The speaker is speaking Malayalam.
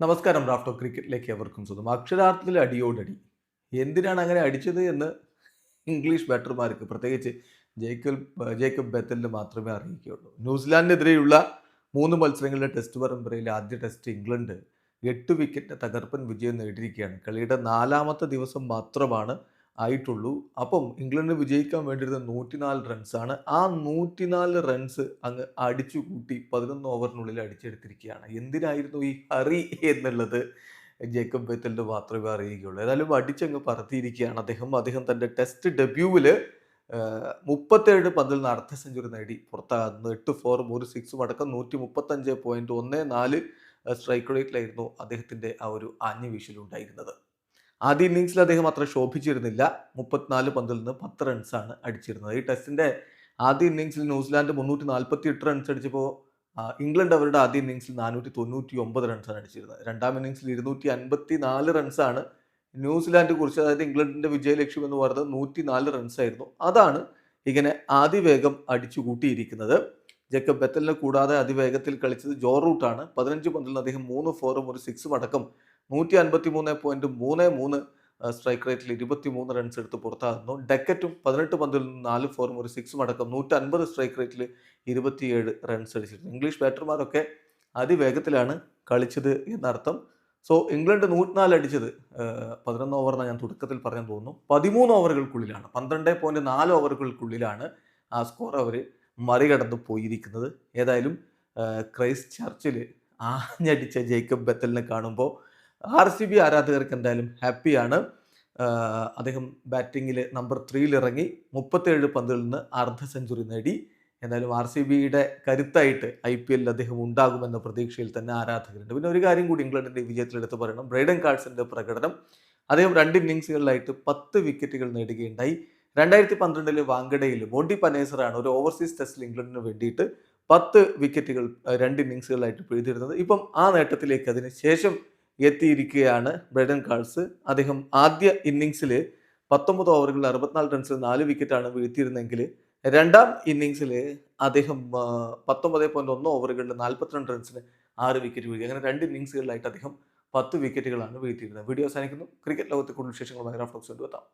നമസ്കാരം റാഫ്റ്റോ ക്രിക്കറ്റിലേക്ക് എവർക്കും സ്വന്തം അക്ഷരാർത്ഥത്തിൽ അടിയോടടി. എന്തിനാണ് അങ്ങനെ അടിച്ചത് എന്ന് ഇംഗ്ലീഷ് ബാറ്റർമാർക്ക് പ്രത്യേകിച്ച് ജേക്കബ് ജേക്കബ് ബെത്തലിന് മാത്രമേ അറിയിക്കുകയുള്ളൂ. ന്യൂസിലാൻഡിനെതിരെയുള്ള മൂന്ന് മത്സരങ്ങളിലെ ടെസ്റ്റ് പരമ്പരയിലെ ആദ്യ ടെസ്റ്റ് ഇംഗ്ലണ്ട് എട്ട് വിക്കറ്റ് തകർപ്പൻ വിജയം നേടിയിരിക്കുകയാണ്. കളിയുടെ നാലാമത്തെ ദിവസം മാത്രമാണ് ആയിട്ടുള്ളൂ. അപ്പം ഇംഗ്ലണ്ട് വിജയിക്കാൻ വേണ്ടിയിരുന്ന നൂറ്റിനാല് റൺസാണ് ആ നൂറ്റിനാല് റൺസ് അങ്ങ് അടിച്ചു കൂട്ടി പതിനൊന്ന് ഓവറിനുള്ളിൽ അടിച്ചെടുത്തിരിക്കുകയാണ്. എന്തിനായിരുന്നു ഈ ഹറി എന്നുള്ളത് ജേക്കബ് ബേത്തലിന്റെ മാത്രമേ അറിയുകയുള്ളൂ. ഏതായാലും അടിച്ചങ്ങ് പറത്തിയിരിക്കുകയാണ് അദ്ദേഹം. അദ്ദേഹം തന്റെ ടെസ്റ്റ് ഡെബ്യൂവിൽ മുപ്പത്തേഴ് പന്തിൽ നിന്ന് അർദ്ധ സെഞ്ചുറി നേടി. പുറത്താകുന്നു എട്ട് ഫോറും ഒരു സിക്സും അടക്കം നൂറ്റി മുപ്പത്തഞ്ച് പോയിന്റ് ഒന്ന് നാല് സ്ട്രൈക്ക് റേറ്റിലായിരുന്നു അദ്ദേഹത്തിന്റെ ആ ഒരു ആഞ്ഞു വീശലുണ്ടായിരുന്നത്. ആദ്യ ഇന്നിങ്സിൽ അദ്ദേഹം അത്ര ശോഭിച്ചിരുന്നില്ല. മുപ്പത്തിനാല് പന്തിൽ നിന്ന് പത്ത് റൺസാണ് അടിച്ചിരുന്നത്. ഈ ടെസ്റ്റിന്റെ ആദ്യ ഇന്നിങ്സിൽ ന്യൂസിലാൻഡ് മുന്നൂറ്റി നാൽപ്പത്തി എട്ട് റൺസ് അടിച്ചപ്പോൾ ഇംഗ്ലണ്ട് അവരുടെ ആദ്യ ഇന്നിങ്സിൽ നാനൂറ്റി തൊണ്ണൂറ്റി ഒമ്പത് റൺസാണ് അടിച്ചിരുന്നത്. രണ്ടാം ഇന്നിങ്സിൽ ഇരുന്നൂറ്റി അൻപത്തി നാല് റൺസാണ് ന്യൂസിലാൻഡ് കുറിച്ച് അതായത് ഇംഗ്ലണ്ടിന്റെ വിജയലക്ഷ്യം എന്ന് പറയുന്നത് നൂറ്റി നാല് റൺസ് ആയിരുന്നു. അതാണ് ഇങ്ങനെ അതിവേഗം അടിച്ചു കൂട്ടിയിരിക്കുന്നത് ജേക്കബ് ബെത്തലിനെ കൂടാതെ അതിവേഗത്തിൽ കളിച്ചത് ജോ റൂട്ടാണ് പതിനഞ്ച് പന്തിൽ അദ്ദേഹം മൂന്ന് ഫോറും ഒരു സിക്സും അടക്കം നൂറ്റി അൻപത്തി മൂന്ന് പോയിന്റ് മൂന്ന് മൂന്ന് സ്ട്രൈക്ക് റേറ്റിൽ ഇരുപത്തി മൂന്ന് റൺസ് എടുത്ത് പുറത്താകുന്നു. ഡെക്കറ്റും പതിനെട്ട് പന്തിൽ നിന്ന് നാല് ഫോറും ഒരു സിക്സും അടക്കം നൂറ്റി അൻപത് സ്ട്രൈക്ക് റേറ്റിൽ ഇരുപത്തിയേഴ് റൺസ് അടിച്ചിരുന്നു ഇംഗ്ലീഷ് ബാറ്റർമാരൊക്കെ അതിവേഗത്തിലാണ് കളിച്ചത് എന്നർത്ഥം. സോ ഇംഗ്ലണ്ട് നൂറ്റിനാല് അടിച്ചത് പതിനൊന്ന് ഓവറിന് ഞാൻ തുടക്കത്തിൽ പറയാൻ തോന്നുന്നു പതിമൂന്ന് ഓവറുകൾക്കുള്ളിലാണ് പന്ത്രണ്ട് പോയിന്റ് നാല് ഓവറുകൾക്കുള്ളിലാണ് ആ സ്കോർ അവർ മറികടന്ന് പോയിരിക്കുന്നത്. ഏതായാലും ക്രൈസ്റ്റ് ചർച്ചിൽ ആഞ്ഞടിച്ച ജേക്കബ് ബെത്തലിനെ കാണുമ്പോൾ ആർ സി ബി ആരാധകർക്ക് എന്തായാലും ഹാപ്പിയാണ്. അദ്ദേഹം ബാറ്റിങ്ങിൽ നമ്പർ ത്രീയിൽ ഇറങ്ങി മുപ്പത്തേഴ് പന്തിൽ നിന്ന് അർദ്ധ സെഞ്ചുറി നേടി. എന്തായാലും ആർ സി ബിയുടെ കരുത്തായിട്ട് ഐ പി എല്ലിൽ അദ്ദേഹം ഉണ്ടാകുമെന്ന പ്രതീക്ഷയിൽ തന്നെ ആരാധകരുണ്ട്. പിന്നെ ഒരു കാര്യം കൂടി ഇംഗ്ലണ്ടിന്റെ വിജയത്തിലെടുത്ത് പറയണം. ബ്രൈഡൻ കാർഡ്സിന്റെ പ്രകടനം. അദ്ദേഹം രണ്ട് ഇന്നിങ്സുകളിലായിട്ട് പത്ത് വിക്കറ്റുകൾ നേടുകയുണ്ടായി. രണ്ടായിരത്തി പന്ത്രണ്ടിൽ വാങ്കഡയിൽ മോണ്ടി പനേസറാണ് ഒരു ഓവർസീസ് ടെസ്റ്റിൽ ഇംഗ്ലണ്ടിന് വേണ്ടിയിട്ട് പത്ത് വിക്കറ്റുകൾ രണ്ട് ഇന്നിങ്സുകളിലായിട്ട് പിഴുതിരുന്നത് ഇപ്പം ആ നേട്ടത്തിലേക്ക് അതിന് ശേഷം എത്തിയിരിക്കുകയാണ് ബ്രെഡൻ കാൾസ്. അദ്ദേഹം ആദ്യ ഇന്നിങ്സിൽ പത്തൊമ്പത് ഓവറുകളിൽ അറുപത്തിനാല് റൺസ് നാല് വിക്കറ്റാണ് വീഴ്ത്തിയിരുന്നെങ്കിൽ രണ്ടാം ഇന്നിങ്സിൽ അദ്ദേഹം പത്തൊമ്പത് പോയിന്റ് ഒന്ന് ഓവറുകളിൽ നാൽപ്പത്തിരണ്ട് റൺസിന് ആറ് വിക്കറ്റ് വീഴ്ത്തി. അങ്ങനെ രണ്ട് ഇന്നിങ്സുകളിലായിട്ട് അദ്ദേഹം പത്ത് വിക്കറ്റുകളാണ് വീഴ്ത്തിയിരുന്നത്. വീഡിയോ അവസാനിക്കുന്നു. ക്രിക്കറ്റ് ലോകത്തെ കൂടുതൽ വിശേഷങ്ങളുമായി റാഫ്റ്റോക്സ് കൊണ്ടുവെത്താം.